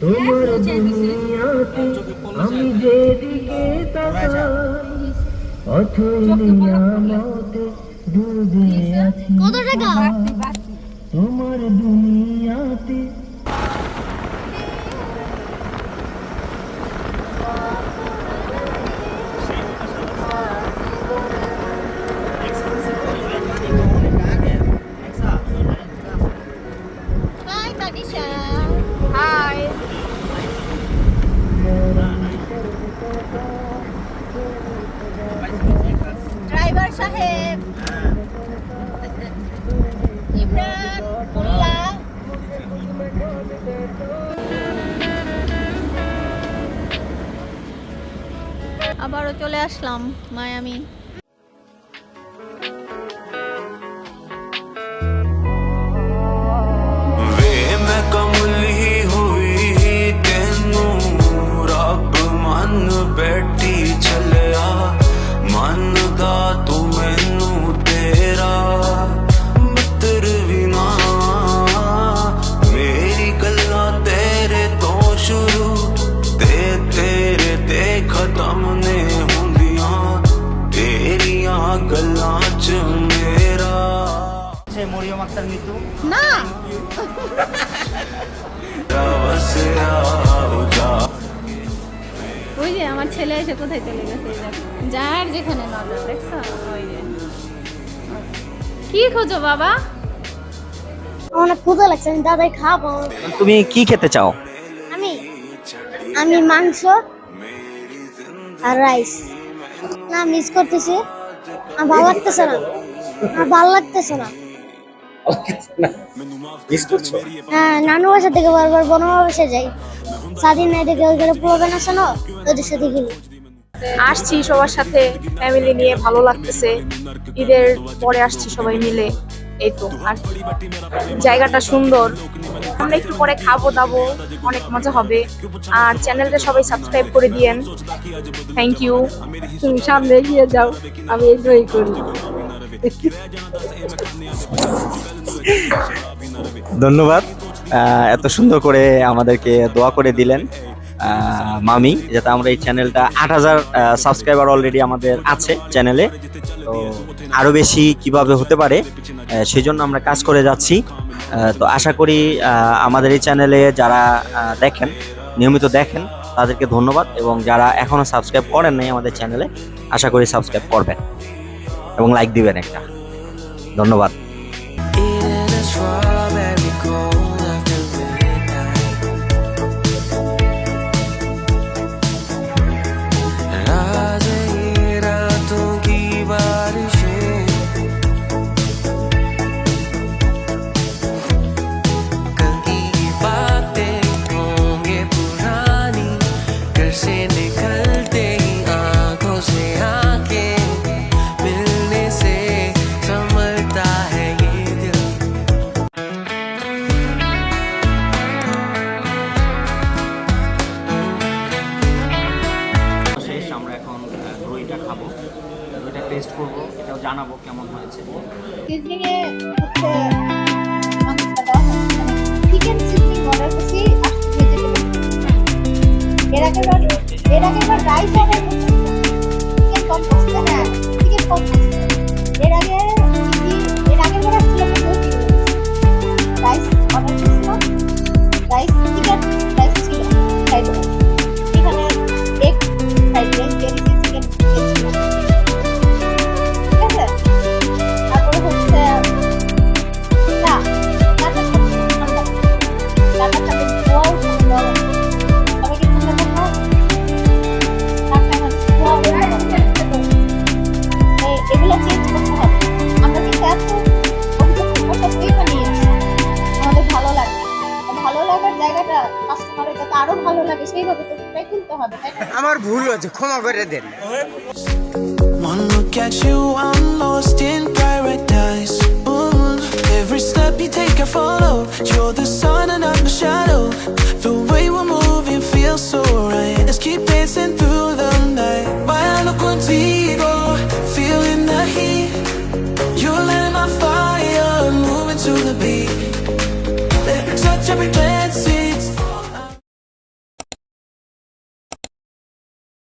তোমার দুনিয়াতে আমি যেদিকে তাকাই অথই নিয়ামতে ডুবে আছি তোমার দুনিয়াতে আবারও চলে আসলাম মায়ামি পাগলা চ মেরা মরিয়ম আক্তার মিতু না ওই যে আমার ছেলে এসে কোথায় চলে গেছে যার যেখানে নজর দেখছ? ওই কি খোঁজো বাবা? অনেক খুঁজে লাগছে আমি দাদাই খাব। তুমি কি খেতে চাও? আমি আমি মাংস আর রাইস না মিস করতেছি। ভালো লাগতেছে না। আমার ভালো লাগতেছে না। হ্যাঁ নানু বাসা থেকে বারবার বনমা বাসা যাই। স্বাধীন নাই দেখে গেলে প্রোগ্রাম আছে না? ওদের সাথে গেলি। আসছি সবার সাথে ফ্যামিলি নিয়ে ভালো লাগতেছে। ঈদের পরে আসছি সবাই মিলে। এই তো আর জায়গাটা সুন্দর। আমরা একটু পরে খাব দাবো অনেক মজা হবে। আর চ্যানেলটা সবাই সাবস্ক্রাইব করে দিয়েন। থ্যাংক ইউ তুমি সামনে এগিয়ে যাও আমি এনজয় করি। ধন্যবাদ। এত সুন্দর করে আমাদেরকে দোয়া করে দিলেন। মামি যাতে আমরা এই চ্যানেলটা আট হাজার সাবস্ক্রাইবার অলরেডি আমাদের আছে চ্যানেলে। তো আরও বেশি কীভাবে হতে পারে সেই জন্য আমরা কাজ করে যাচ্ছি। তো আশা করি আমাদের এই চ্যানেলে যারা দেখেন, নিয়মিত দেখেন, তাদেরকে ধন্যবাদ। এবং যারা এখনও সাবস্ক্রাইব করেন নাই আমাদের চ্যানেলে, আশা করি সাবস্ক্রাইব করবেন এবং লাইক দিবেন একটা। ধন্যবাদ। से निकलते ही आंखों से आंखें मिलने से संभलता है ये दिल শেষ আমরা এখন দইটা খাবো দইটা টেস্ট করবো এটাও জানাবো কেমন হয়েছে সিজনিং এ হচ্ছে মাংসটা দেওয়া হচ্ছে চিকেন সিজনিং অর্ডার করছি আসছে ভেজিটেবল এর আগে বার এর আগে বার রাইস অর্ডার করছি চিকেন কম হ্যাঁ চিকেন আরো ভালো লাগে সেইভাবে তো ট্রাই কিনতে হবে তাই না আমার ভুল হয়েছে ক্ষমা করে দেন One look at you, I'm lost in paradise. Mm. Every step you take, I follow. You're the sun and I'm the shadow. The way we're moving feels so right. Let's keep dancing through the night. Bailando contigo, feeling the heat. You're lighting my fire. to the beat. Let's touch every glance